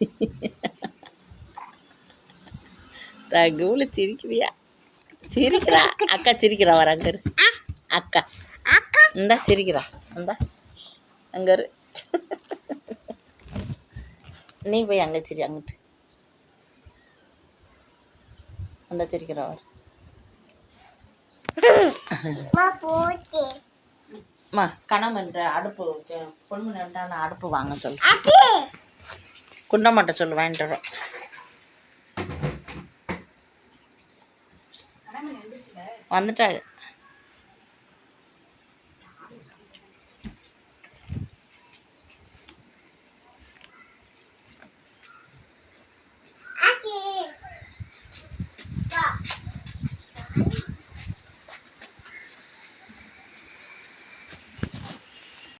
தகுல சிரிக்கிறியா? சிரிக்கிறா? அக்கா சிரிக்கிறா வர அங்க இரு. அக்கா. அக்கா? இந்தா சிரிக்கிறா. இந்தா. அங்க இரு. நீ போய் அங்கே சிரி அங்கிட்டு. அந்த சிரிக்கிறா வர அம்மா கணவன்ற அடுப்பு பொண்ணு நான் அடுப்பு வாங்க சொல்லு. குண்டமாட்ட சொல்லு வாங்கிட்டு வரோம் வந்துட்டாங்க